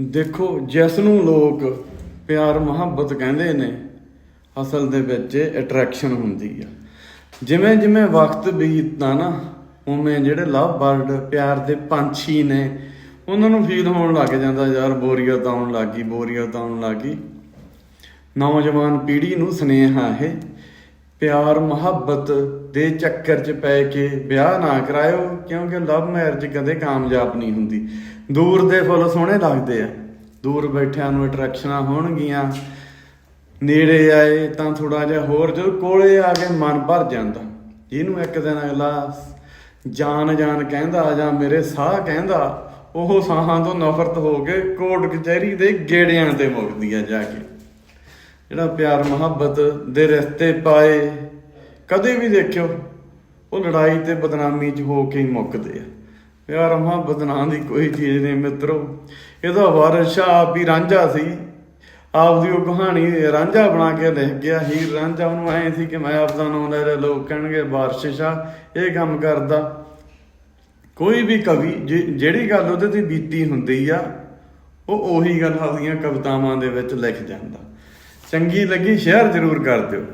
ਦੇਖੋ, ਜਿਸ ਨੂੰ ਲੋਕ ਪਿਆਰ, ਮੁਹੱਬਤ ਕਹਿੰਦੇ ਨੇ, ਅਸਲ ਦੇ ਵਿੱਚ ਅਟਰੈਕਸ਼ਨ ਹੁੰਦੀ ਆ। ਜਿਵੇਂ ਜਿਵੇਂ ਵਕਤ ਬੀਤਦਾ ਨਾ, ਉਵੇਂ ਜਿਹੜੇ ਲਵ ਬਰਡ ਪਿਆਰ ਦੇ ਪੰਛੀ ਨੇ, ਉਹਨਾਂ ਨੂੰ ਫੀਲ ਹੋਣ ਲੱਗ ਜਾਂਦਾ, ਯਾਰ ਬੋਰੀਅਤ ਆਉਣ ਲੱਗੀ ਬੋਰੀਅਤ ਆਉਣ ਲੱਗੀ ਨੌਜਵਾਨ ਪੀੜ੍ਹੀ ਨੂੰ ਸੁਨੇਹਾ ਹੈ ਪਿਆਰ ਮੁਹੱਬਤ ਦੇ ਚੱਕਰ 'ਚ ਪੈ ਕੇ ਵਿਆਹ ਨਾ ਕਰਾਇਓ, ਕਿਉਂਕਿ ਲਵ ਮੈਰਿਜ ਕਦੇ ਕਾਮਯਾਬ ਨਹੀਂ ਹੁੰਦੀ। ਦੂਰ ਦੇ ਫੁੱਲ ਸੋਹਣੇ ਲੱਗਦੇ ਆ। ਦੂਰ ਬੈਠਿਆਂ ਨੂੰ ਅਟਰੈਕਸ਼ਨਾਂ ਹੋਣਗੀਆਂ। ਨੇੜੇ ਆਏ ਤਾਂ ਥੋੜਾ ਜਿਹਾ ਹੋਰ ਜਦੋਂ ਕੋਲੇ ਆ ਕੇ ਮਨ ਭਰ ਜਾਂਦਾ। ਇਹਨੂੰ ਇੱਕ ਦਿਨ ਅਗਲਾ ਜਾਨ ਜਾਨ ਕਹਿੰਦਾ, ਜਾਂ ਮੇਰੇ ਸਾਹ ਕਹਿੰਦਾ, ਉਹ ਸਾਹਾਂ ਤੋਂ ਨਫ਼ਰਤ ਹੋ ਕੇ ਕੋਰਟ ਕਚਹਿਰੀ ਦੇ ਗੇੜਿਆਂ ਤੇ ਮੁੱਕਦੀ ਆ ਜਾ ਕੇ। ਜਿਹੜਾ ਪਿਆਰ ਮੁਹੱਬਤ ਦੇ ਰਸਤੇ ਪਾਏ, ਕਦੇ ਵੀ ਦੇਖਿਓ, ਉਹ ਲੜਾਈ ਤੇ ਬਦਨਾਮੀ 'ਚ ਹੋ ਕੇ ਹੀ ਮੁੱਕਦੇ ਆ। ਪਿਆਰ ਮੁਹੱਬਤ ਨਾਂ ਦੀ ਕੋਈ ਚੀਜ਼ ਨਹੀਂ ਮਿੱਤਰੋ। ਇਹਦਾ ਵਾਰਿਸ ਸ਼ਾਹ ਵੀ ਰਾਂਝਾ ਸੀ। ਆਪਦੀ ਉਹ ਕਹਾਣੀ ਰਾਂਝਾ ਬਣਾ ਕੇ ਲਿਖ ਗਿਆ ਹੀਰ ਰਾਂਝਾ ਉਹਨੂੰ ਐ ਸੀ ਕਿ ਮੈਂ ਆਪਦਾ ਨਾਮ ਲੈ ਰਿਹਾ ਲੋਕ ਕਹਿਣਗੇ ਵਾਰਿਸ ਸ਼ਾਹ ਇਹ ਕੰਮ ਕਰਦਾ। ਕੋਈ ਵੀ ਕਵੀ, ਜੇ- ਜਿਹੜੀ ਗੱਲ ਉਹਦੇ ਤੇ ਬੀਤੀ ਹੁੰਦੀ ਆ, ਉਹ ਉਹੀ ਗੱਲ ਆਪਦੀਆਂ ਕਵਿਤਾਵਾਂ ਦੇ ਵਿੱਚ ਲਿਖ ਜਾਂਦਾ। ਚੰਗੀ ਲੱਗੀ ਸ਼ੇਅਰ ਜ਼ਰੂਰ ਕਰ ਦਿਓ।